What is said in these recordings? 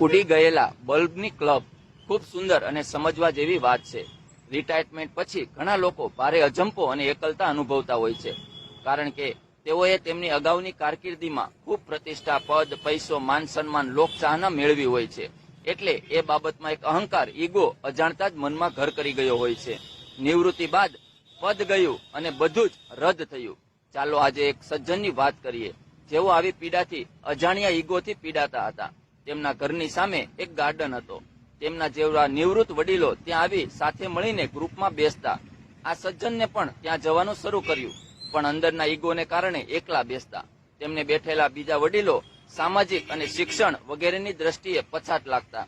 ઉડી ગયેલા બલ્બની ક્લબ ખૂબ સુંદર અને સમજવા જેવી વાત છે. રિટાયરમેન્ટ પછી ઘણા લોકો ભારે અજંપો અને એકલતા અનુભવતા હોય છે. કારણ કે તેઓએ તેમની અગાઉની કારકિર્દીમાં ખૂબ પ્રતિષ્ઠા, પદ, પૈસો, માન સન્માન, લોકચાહના મેળવી હોય છે. એટલે એ બાબતમાં એક અહંકાર, ઈગો અજાણતા જ મનમાં ઘર કરી ગયો હોય છે. નિવૃત્તિ બાદ પદ ગયું અને બધું જ રદ થયું. ચાલો આજે એક સજ્જનની વાત કરીએ. જેઓ આવી પીડાથી અજાણ્યા ઈગોથી પીડાતા હતા. તેમના ઘરની સામે એક ગાર્ડન હતો. તેમના જેવડા નિવૃત્ત વડીલો ત્યાં આવી સાથે મળીને ગ્રુપમાં બેસતા. આ સજ્જનને પણ ત્યાં જવાનું શરૂ કર્યું, પણ અંદરના ઈગોને કારણે એકલા બેસતા. તેમને બેઠેલા બીજા વડીલો સામાજિક અને શિક્ષણ વગેરેની દ્રષ્ટિએ પછાત લાગતા.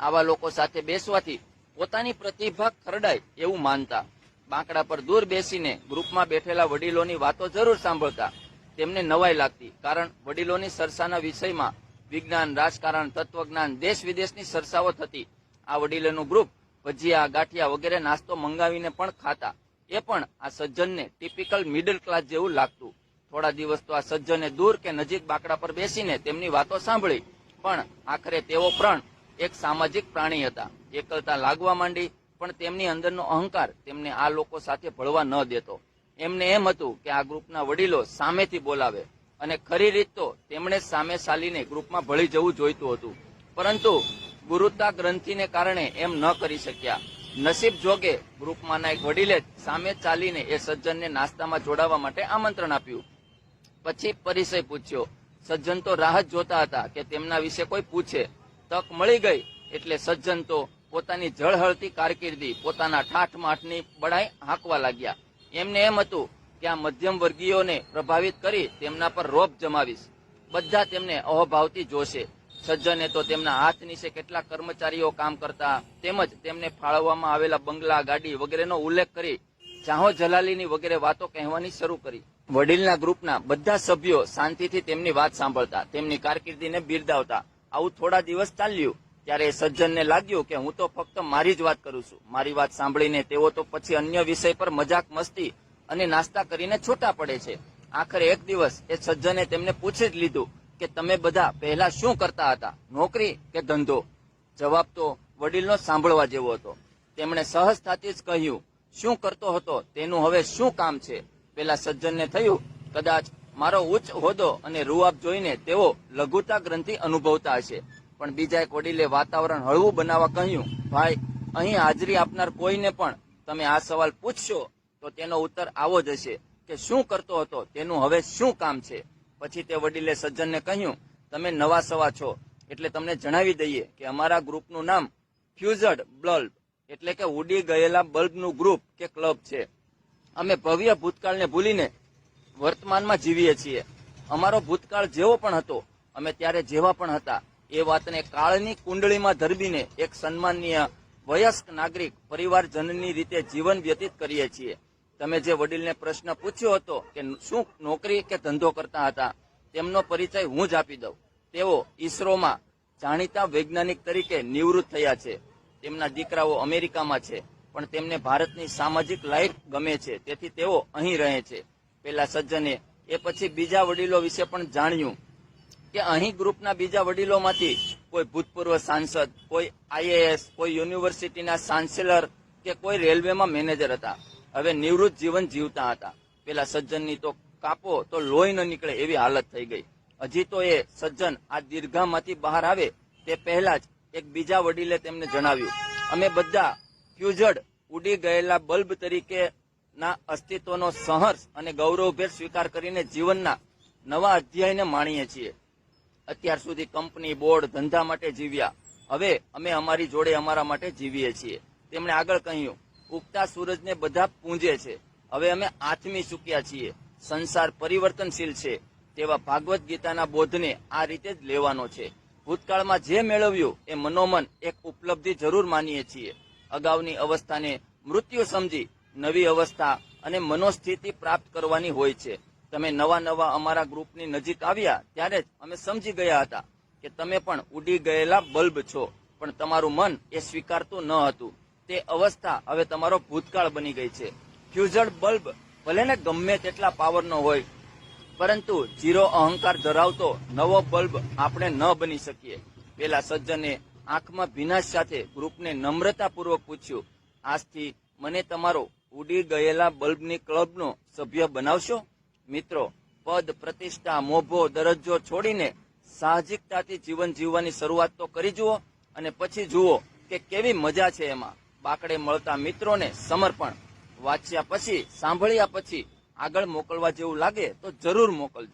આવા લોકો સાથે બેસવાથી પોતાની પ્રતિભા ખરડાય એવું માનતા. બાંકડા પર દૂર બેસીને ગ્રુપમાં બેઠેલા વડીલોની વાતો જરૂર સાંભળતા. તેમને નવાઈ લાગતી, કારણ વડીલોની સરસાના વિષયમાં વિજ્ઞાન, રાજકારણ, તત્વજ્ઞાન, દેશ વિદેશની સરસાઓ થતી. આ વડીલોનું ગ્રુપ ભજીયા, ગાંઠિયા વગેરે નાસ્તો મંગાવીને પણ ખાતા. એ પણ આ સજ્જનને ટિપિકલ મિડલ ક્લાસ જેવું લાગતું. થોડા દિવસ તો આ સજ્જને દૂર કે નજીક બાકડા પર બેસીને તેમની વાતો સાંભળી. પણ આખરે તેઓ પ્રણ એક સામાજિક પ્રાણી હતા. એકલતા લાગવા માંડી, પણ તેમની અંદરનો અહંકાર તેમને આ લોકો સાથે ભળવા ન દેતો. એમને એમ હતું કે આ ગ્રુપના વડીલો સામેથી બોલાવે. અને ખરી રીત તો તેમણે સામે ચાલીને ગ્રુપમાં ભળી જવું જોઈતું હતું. પરંતુ ગુરુતા ગ્રંથિને કારણે એમ ન કરી શક્યા. નસીબ જોગે ગ્રુપમાંના એક વડીલે સામે ચાલીને એ સજ્જનને નાસ્તામાં જોડાવા માટે આમંત્રણ આપ્યું. પછી પરિચય પૂછ્યો, સજ્જન તો રાહ જ જોતા હતા કે તેમના વિશે કોઈ પૂછે. તક મળી ગઈ એટલે સજ્જન તો પોતાની જળહળતી કારકિર્દી પોતાના ઠાઠ માઠની બડાઈ હાંકવા લાગ્યા. એમને એમ હતું આ મધ્યમ વર્ગીયોને પ્રભાવિત કરી તેમના પર રોપ જમાવીશ. બધા તેમને અહોભાવથી જોશે. સજ્જને તો તેમના હાથ નીચે કેટલા કર્મચારીઓ કામ કરતા તેમજ તેમને ફાળવવામાં આવેલા બંગલા, ગાડી વગેરેનો ઉલ્લેખ કરી જાહો જલાલીની વગેરે વાતો કહેવાની શરૂ કરી. વડીલના ગ્રુપના બધા સભ્યો શાંતિથી તેમની વાત સાંભળતા, તેમની કારકિર્દીને બિરદાવતા. આવું થોડા દિવસ ચાલ્યું, ત્યારે સજ્જનને લાગ્યું કે હું તો ફક્ત મારી જ વાત કરું છું. મારી વાત સાંભળીને તેઓ તો પછી અન્ય વિષય પર મજાક મસ્તી અને નાસ્તા કરીને છૂટા પડે છે. આખરે એક દિવસ એ સજ્જને તેમને પૂછી જ લીધું કે તમે બધા પહેલા શું કરતા હતા? નોકરી કે ધંધો? જવાબ તો વડીલનો સાંભળવા જેવો હતો. તેમણે સહજતાથી જ કહ્યું, શું કરતો હતો? તેનું હવે શું કામ છે? પેલા સજ્જનને થયું, કદાચ મારો ઉચ્ચ હોદ્દો અને રૂઆબ જોઈને તેઓ લઘુતા ગ્રંથિ અનુભવતા હશે. પણ બીજા એક વડીલે વાતાવરણ હળવું બનાવવા કહ્યું, ભાઈ, અહીં હાજરી આપનાર કોઈને પણ તમે આ સવાલ પૂછશો તો તેનો ઉત્તર આવો જ હશે કે શું કરતો હતો, તેનું હવે શું કામ છે? પછી તે વડીલે સજ્જનને કહ્યું, તમે નવા સવા છો, એટલે તમને જણાવી દઈએ કે અમારા ગ્રુપનું નામ ફ્યુઝડ બલ્બ, એટલે કે ઉડી ગયેલા બલ્બનું ગ્રુપ કે ક્લબ છે. અમે ભવ્ય ભૂતકાળને ભૂલીને વર્તમાનમાં જીવીએ છીએ. અમારો ભૂતકાળ જેવો પણ હતો, અમે ત્યારે જેવા પણ હતા. એ વાતને કાળની કુંડળીમાં ધરબીને એક સન્માનીય વયસ્ક નાગરિક પરિવારજનની રીતે જીવન વ્યતીત કરીએ છીએ. તમે જે વડીલને પ્રશ્ન પૂછ્યો હતો કે શું નોકરી કે ધંધો કરતા હતા, તેમનો પરિચય હું જ આપી દઉં. તેઓ ઈસરોમાં જાણીતા વૈજ્ઞાનિક તરીકે નિવૃત્ત થયા છે. તેમના દીકરાઓ અમેરિકામાં છે, પણ તેમને ભારતની સામાજિક લાઈફ ગમે છે, તેથી તેઓ અહીં રહે છે. પેલા સજ્જને એ પછી બીજા વડીલો વિશે પણ જાણ્યું કે અહીં ગ્રુપના બીજા વડીલોમાંથી કોઈ ભૂતપૂર્વ સાંસદ, કોઈ આઈએએસ, કોઈ યુનિવર્સિટીના ચાન્સેલર કે કોઈ રેલવેમાં મેનેજર હતા. હવે નિવૃત્ત જીવન જીવતા હતા. પેલા સજ્જનની તો કાપો, તો લોહી ન નીકળે એવી હાલત થઈ ગઈ. હજી તો એ સજ્જન આ દીર્ઘામાંથી બહાર આવે તે પહેલા જ એક બીજા વડીલે તેમને જણાવ્યું. અમે બધા ફ્યુઝડ ઉડી ગયેલા બલ્બ તરીકે ના અસ્તિત્વનો સહર્ષ અને ગૌરવભેર સ્વીકાર કરીને જીવનના નવા અધ્યાયને માણીએ છીએ. અત્યાર સુધી કંપની, બોર્ડ, ધંધા માટે જીવ્યા. હવે અમે અમારી જોડે અમારા માટે જીવીએ છીએ. તેમણે આગળ કહ્યું ઉગતા સૂરજને બધા પૂંજે છે. હવે અમે આથમી ચૂક્યા છીએ. સંસાર પરિવર્તનશીલ છે. તેવા ભાગવત ગીતાના બોધને આ રીતે જ લેવાનો છે. ભૂતકાળમાં જે મેળવ્યું એ મનોમન એક ઉપલબ્ધિ જરૂર માનીએ છીએ. અગાઉની અવસ્થાને મૃત્યુ સમજી નવી અવસ્થા અને મનોસ્થિતિ પ્રાપ્ત કરવાની હોય છે. તમે નવા નવા અમારા ગ્રુપની નજીક આવ્યા ત્યારે જ અમે સમજી ગયા હતા કે તમે પણ ઉડી ગયેલા બલ્બ છો, પણ તમારું મન એ સ્વીકારતું ન હતું. તે અવસ્થા હવે તમારો ભૂતકાળ બની ગઈ છે. ફ્યુઝડ બલ્બ ભલે ને ગમે તેટલા પાવરનો હોય, પરંતુ જીરો અહંકાર ધરાવતો નવો બલ્બ આપણે ન બની શકીએ. પેલા સજ્જને આંખમાં ભીનાશ સાથે ગ્રુપને નમ્રતાપૂર્વક પૂછ્યું, આજથી મને તમારો ઉડી ગયેલા બલ્બની ક્લબનો સભ્ય બનાવશો? મિત્રો, પદ, પ્રતિષ્ઠા, મોભો, દરજ્જો છોડીને સાહજિકતાથી જીવન જીવવાની શરૂઆત તો કરી જુઓ અને પછી જુઓ કે કેવી મજા છે એમાં. બાકડે મળતા મિત્રોને સમર્પણ. વાંચ્યા પછી, સાંભળ્યા પછી આગળ મોકલવા જેવું લાગે તો જરૂર મોકલજો.